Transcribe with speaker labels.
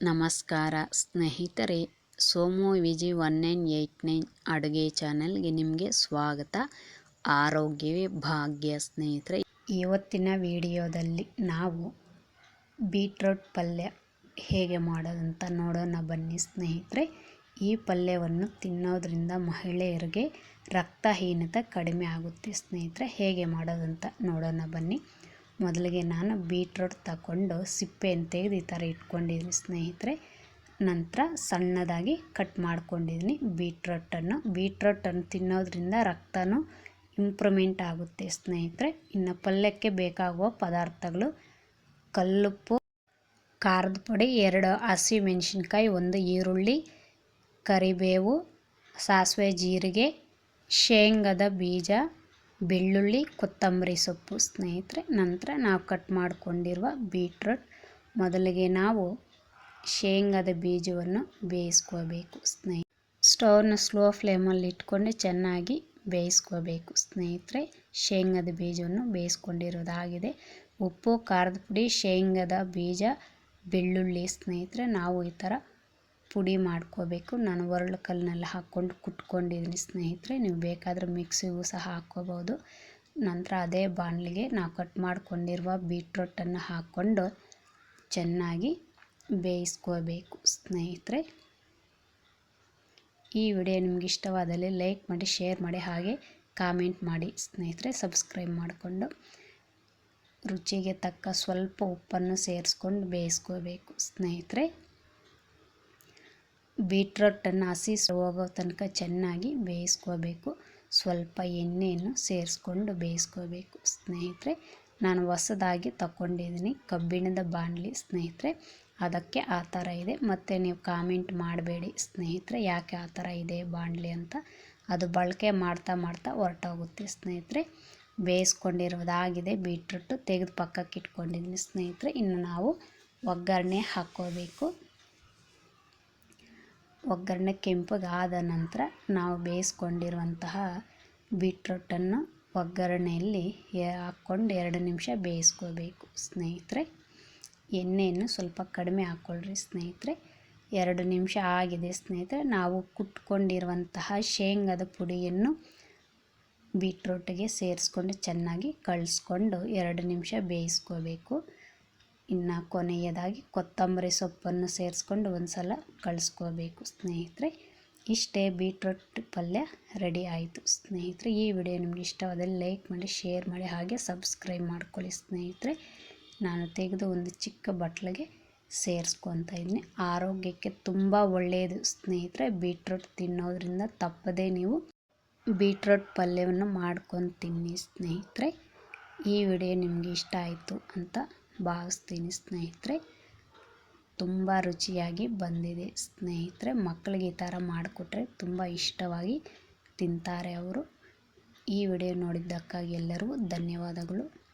Speaker 1: ನಮಸ್ಕಾರ ಸ್ನೇಹಿತರೆ, Somu Viji one nine eight nine ಅಡುಗೆ ಚಾನಲ್ಗೆ ನಿಮಗೆ ಸ್ವಾಗತ. ಆರೋಗ್ಯವೇ ಭಾಗ್ಯ ಸ್ನೇಹಿತರೆ. ಇವತ್ತಿನ ವಿಡಿಯೋದಲ್ಲಿ ನಾವು ಬೀಟ್ರೋಟ್ ಪಲ್ಯ ಹೇಗೆ ಮಾಡೋದಂತ ನೋಡೋಣ ಬನ್ನಿ ಸ್ನೇಹಿತರೆ. ಈ ಪಲ್ಯವನ್ನು ತಿನ್ನೋದ್ರಿಂದ ಮಹಿಳೆಯರಿಗೆ ರಕ್ತಹೀನತೆ ಕಡಿಮೆ ಆಗುತ್ತೆ ಸ್ನೇಹಿತರೆ. ಹೇಗೆ ಮಾಡೋದಂತ ನೋಡೋಣ ಬನ್ನಿ. ಮೊದಲಿಗೆ ನಾನು ಬೀಟ್ರೋಟ್ ತಗೊಂಡು ಸಿಪ್ಪೆಯನ್ನು ತೆಗೆದು ಈ ಥರ ಇಟ್ಕೊಂಡಿದ್ದೀನಿ ಸ್ನೇಹಿತರೆ. ನಂತರ ಸಣ್ಣದಾಗಿ ಕಟ್ ಮಾಡ್ಕೊಂಡಿದ್ದೀನಿ ಬೀಟ್ರೋಟನ್ನು. ಬೀಟ್ರೋಟನ್ನು ತಿನ್ನೋದ್ರಿಂದ ರಕ್ತನೂ ಇಂಪ್ರೂವ್ಮೆಂಟ್ ಆಗುತ್ತೆ ಸ್ನೇಹಿತರೆ. ಇನ್ನು ಪಲ್ಯಕ್ಕೆ ಬೇಕಾಗುವ ಪದಾರ್ಥಗಳು ಕಲ್ಲುಪ್ಪು, ಖಾರದ ಪುಡಿ, ಎರಡು ಹಸಿ ಮೆಣಸಿನ್ಕಾಯಿ, ಒಂದು ಈರುಳ್ಳಿ, ಕರಿಬೇವು, ಸಾಸಿವೆ, ಜೀರಿಗೆ, ಶೇಂಗದ ಬೀಜ ಬೆಳ್ಳುಳ್ಳಿ, ಕೊತ್ತಂಬರಿ ಸೊಪ್ಪು ಸ್ನೇಹಿತರೆ, ನಂತರ ನಾವು ಕಟ್ ಮಾಡಿಕೊಂಡಿರುವ ಬೀಟ್ರೂಟ್ ಮೊದಲಿಗೆ ನಾವು ಶೇಂಗಾದ ಬೀಜವನ್ನು ಬೇಯಿಸ್ಕೋಬೇಕು ಸ್ನೇಹಿತರೆ ಸ್ಟವ್ನ ಸ್ಲೋ ಫ್ಲೇಮಲ್ಲಿ ಇಟ್ಕೊಂಡು ಚೆನ್ನಾಗಿ ಬೇಯಿಸ್ಕೋಬೇಕು ಸ್ನೇಹಿತರೆ. ಶೇಂಗಾದ ಬೀಜವನ್ನು ಬೇಯಿಸ್ಕೊಂಡಿರೋದಾಗಿದೆ ಉಪ್ಪು, ಖಾರದ ಪುಡಿ, ಶೇಂಗಾದ ಬೀಜ, ಬೆಳ್ಳುಳ್ಳಿ ಸ್ನೇಹಿತರೆ, ನಾವು ಈ ಥರ ಪುಡಿ ಮಾಡ್ಕೋಬೇಕು. ನಾನು ಒರಳು ಕಲ್ಲಿನಲ್ಲಿ ಹಾಕ್ಕೊಂಡು ಕುಟ್ಕೊಂಡಿದ್ದೀನಿ. ಸ್ನೇಹಿತರೆ, ನೀವು ಬೇಕಾದರೆ ಮಿಕ್ಸಿಗೂ ಸಹ ಹಾಕ್ಕೋಬೋದು. ನಂತರ ಅದೇ ಬಾಣಲಿಗೆ ನಾವು ಕಟ್ ಮಾಡ್ಕೊಂಡಿರುವ ಬೀಟ್ರೋಟನ್ನು ಹಾಕ್ಕೊಂಡು ಚೆನ್ನಾಗಿ ಬೇಯಿಸ್ಕೋಬೇಕು. ಸ್ನೇಹಿತರೆ, ಈ ವಿಡಿಯೋ ನಿಮ್ಗೆ ಇಷ್ಟವಾದಲ್ಲಿ ಲೈಕ್ ಮಾಡಿ, ಶೇರ್ ಮಾಡಿ, ಹಾಗೆ ಕಾಮೆಂಟ್ ಮಾಡಿ. ಸ್ನೇಹಿತರೆ, ಸಬ್ಸ್ಕ್ರೈಬ್ ಮಾಡಿಕೊಂಡು ರುಚಿಗೆ ತಕ್ಕ ಸ್ವಲ್ಪ ಉಪ್ಪನ್ನು ಸೇರಿಸ್ಕೊಂಡು ಬೇಯಿಸ್ಕೋಬೇಕು. ಸ್ನೇಹಿತರೆ ಬೀಟ್ರೋಟನ್ನು ಹಸಿ ಹೋಗೋ ತನಕ ಚೆನ್ನಾಗಿ ಬೇಯಿಸ್ಕೋಬೇಕು. ಸ್ವಲ್ಪ ಎಣ್ಣೆಯನ್ನು ಸೇರಿಸ್ಕೊಂಡು ಬೇಯಿಸ್ಕೋಬೇಕು. ಸ್ನೇಹಿತರೆ, ನಾನು ಹೊಸದಾಗಿ ತಗೊಂಡಿದ್ದೀನಿ ಕಬ್ಬಿಣದ ಬಾಣಲಿ. ಸ್ನೇಹಿತರೆ, ಅದಕ್ಕೆ ಆ ಥರ ಇದೆ. ಮತ್ತು ನೀವು ಕಾಮೆಂಟ್ ಮಾಡಬೇಡಿ. ಸ್ನೇಹಿತರೆ, ಯಾಕೆ ಆ ಥರ ಇದೆ ಬಾಣಲಿ ಅಂತ. ಅದು ಬಳಕೆ ಮಾಡ್ತಾ ಮಾಡ್ತಾ ಹೊರಟೋಗುತ್ತೆ. ಸ್ನೇಹಿತರೆ ಬೇಯಿಸ್ಕೊಂಡಿರೋದಾಗಿದೆ ಬೀಟ್ರೂಟು ತೆಗೆದು ಪಕ್ಕಕ್ಕೆ ಇಟ್ಕೊಂಡಿದ್ದೀನಿ. ಸ್ನೇಹಿತರೆ, ಇನ್ನು ನಾವು ಒಗ್ಗರಣೆ ಹಾಕ್ಕೋಬೇಕು. ಒಗ್ಗರಣೆ ಕೆಂಪಗಾದ ನಂತರ ನಾವು ಬೇಯಿಸ್ಕೊಂಡಿರುವಂತಹ ಬೀಟ್ರೋಟನ್ನು ಒಗ್ಗರಣೆಯಲ್ಲಿ ಹಾಕ್ಕೊಂಡು ಎರಡು ನಿಮಿಷ ಬೇಯಿಸ್ಕೋಬೇಕು. ಸ್ನೇಹಿತರೆ, ಎಣ್ಣೆಯನ್ನು ಸ್ವಲ್ಪ ಕಡಿಮೆ ಹಾಕ್ಕೊಳ್ರಿ ಸ್ನೇಹಿತರೆ. ಎರಡು ನಿಮಿಷ ಆಗಿದೆ ಸ್ನೇಹಿತರೆ. ನಾವು ಕುಟ್ಕೊಂಡಿರುವಂತಹ ಶೇಂಗಾದ ಪುಡಿಯನ್ನು ಬೀಟ್ರೋಟಿಗೆ ಸೇರಿಸ್ಕೊಂಡು ಚೆನ್ನಾಗಿ ಕಳಿಸ್ಕೊಂಡು ಎರಡು ನಿಮಿಷ ಬೇಯಿಸ್ಕೋಬೇಕು. ಇನ್ನು ಕೊನೆಯದಾಗಿ ಕೊತ್ತಂಬರಿ ಸೊಪ್ಪನ್ನು ಸೇರಿಸ್ಕೊಂಡು ಒಂದು ಸಲ ಕಳಿಸ್ಕೋಬೇಕು. ಸ್ನೇಹಿತರೆ, ಇಷ್ಟೇ ಬೀಟ್ರೂಟ್ ಪಲ್ಯ ರೆಡಿ ಆಯಿತು. ಸ್ನೇಹಿತರೆ, ಈ ವಿಡಿಯೋ ನಿಮ್ಗೆ ಇಷ್ಟವಾದಲ್ಲಿ ಲೈಕ್ ಮಾಡಿ, ಶೇರ್ ಮಾಡಿ, ಹಾಗೆ ಸಬ್ಸ್ಕ್ರೈಬ್ ಮಾಡ್ಕೊಳ್ಳಿ. ಸ್ನೇಹಿತರೆ, ನಾನು ತೆಗೆದು ಒಂದು ಚಿಕ್ಕ ಬಟ್ಲಿಗೆ ಸೇರಿಸ್ಕೊತಾ ಇದ್ದೀನಿ. ಆರೋಗ್ಯಕ್ಕೆ ತುಂಬ ಒಳ್ಳೆಯದು. ಸ್ನೇಹಿತರೆ, ಬೀಟ್ರೂಟ್ ತಿನ್ನೋದ್ರಿಂದ ತಪ್ಪದೇ ನೀವು ಬೀಟ್ರೋಟ್ ಪಲ್ಯವನ್ನು ಮಾಡ್ಕೊಂಡು ತಿನ್ನಿ. ಸ್ನೇಹಿತರೆ, ಈ ವಿಡಿಯೋ ನಿಮಗೆ ಇಷ್ಟ ಆಯಿತು ಅಂತ ಭಾವಿಸ್ತೀನಿ ಸ್ನೇಹಿತರೆ. ತುಂಬ ರುಚಿಯಾಗಿ ಬಂದಿದೆ ಸ್ನೇಹಿತರೆ. ಮಕ್ಕಳಿಗೆ ಈ ಥರ ಮಾಡಿಕೊಟ್ರೆ ತುಂಬ ಇಷ್ಟವಾಗಿ ತಿಂತಾರೆ ಅವರು. ಈ ವಿಡಿಯೋ ನೋಡಿದ್ದಕ್ಕಾಗಿ ಎಲ್ಲರಿಗೂ ಧನ್ಯವಾದಗಳು.